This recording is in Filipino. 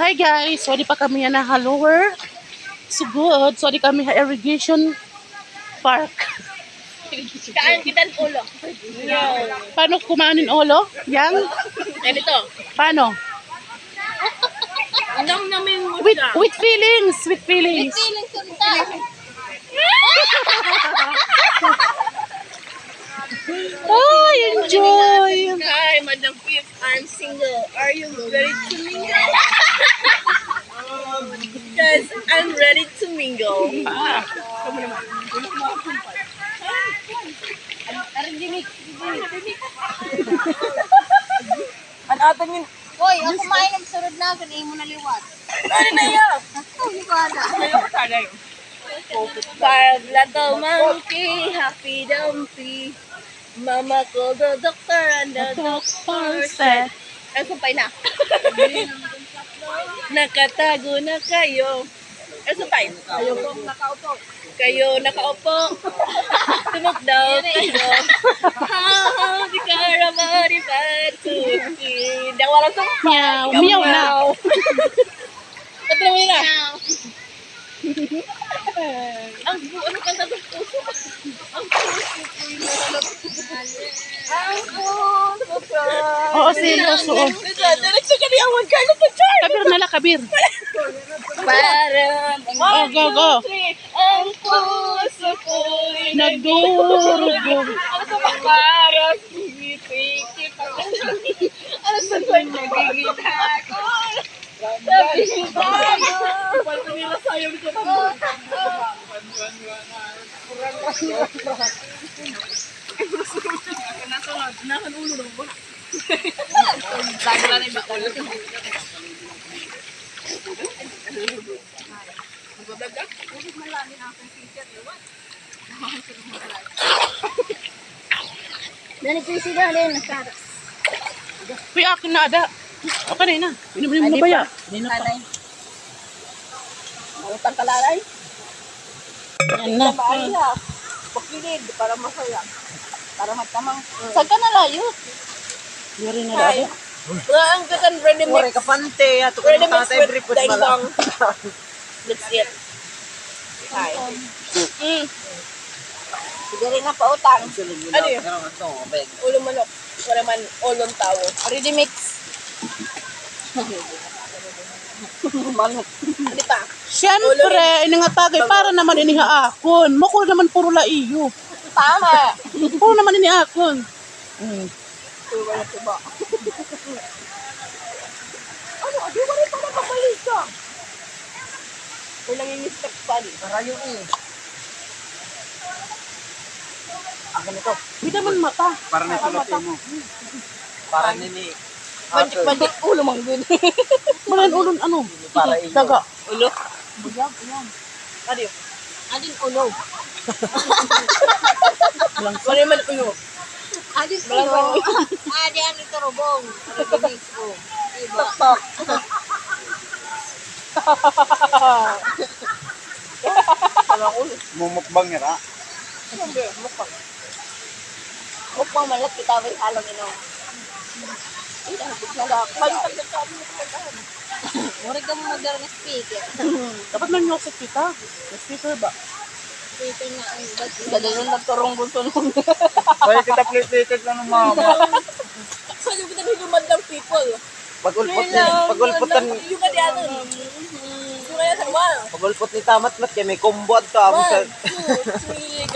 Hi guys, so di pa kami na lower. So good. So di kami ha irrigation park. Kaan kita ng ulo. Paano kumanin olo? Yang? Ganito. Paano? Nang namin mo With, siya. with feelings, with feelings. Feeling sunta. Ay, enjoy. Hi, Madam Pip. I'm single. Are you ready to mingle? Because I'm ready to mingle. Ang atang yun. Hoy, ang kumain ng sunod na, ganahin mo na liwat. Ano na yun? Hindi ko na. Five little monkey, happy dumpy. Mama called the doctor and the doctor said, Ano sumpay na? Nakatago na kayo. Ano sumpay? Kayo po nakaupo. Kayo nakaupo. Tumok daw kayo. Ha, di ka ramari patuti. Di ako walang sumpay. Meow na. Ito naman na. Ang ano kanta ng puso? Ang puso ko'y Ang puso ko. Oo, seryoso. oh. Diretso ka niya, huwag ka na to, Char. Kabir nala, kabir. Para Oh, go, go. Ang puso ko'y Nagdurugo. Ano sa mga para sumitikip ako. Ano sa ko'y nagiging ako. Sabi ko Pwede nila sa'yo ko Nanipisi na rin. Nakara. Uy, akin na ada. O, kanina. Minumlim mo ba ya? Kanina pa. Kanay. Ang tangkalalay. Yan na. Pakilid para masaya. Para magtamang. Saan ka nalayo? Yuri na ada. Wala ang gagan ready mix. kapante ato Ready kung mix tatay with bripod daing mala. That's it. Hi. Mm. Sige rin na pautang. Ano yun? Ano beg. Ulo manok. Wala man ulong tao. Ready mix. manok. Ano pa? Siyempre, iningatagay para naman iniha akon. Mako naman puro la iyo. Tama. Puro naman ini akon. Mm. Tuwa na tuba. ano? Di ba rin pala kabalik ka? May nangingistak pa rin. Karayo eh. Akin ito. Hindi naman mata. Para na ito mo. Para nini. Mandik-mandik ulo mang good. Malan ulon ano? Para iyo. Daga. ulo? Buyag, yan. Yun? Adin ulo. Wala man ulo. Adi ko. Walang Adi ano ito robong. Ridimis ko. Tok. Walang ulo. Mumukbang nira. Hindi, mukha. Mukha malat kita may halong inom. Huwag ka mo magdaro ng speaker. Dapat man yung kita. May speaker ba? Speaker na ang bag. Dali nung nagkarong gusto nung. Pwede kita plate lang ng mama. Saan yung kita hinumad ng people? Pagulpot ni, pagulpotan, Yung kanya nun. Yung kanya sa wall. pagulpot ni tamat mat kay may combo to amo sa One, two, three,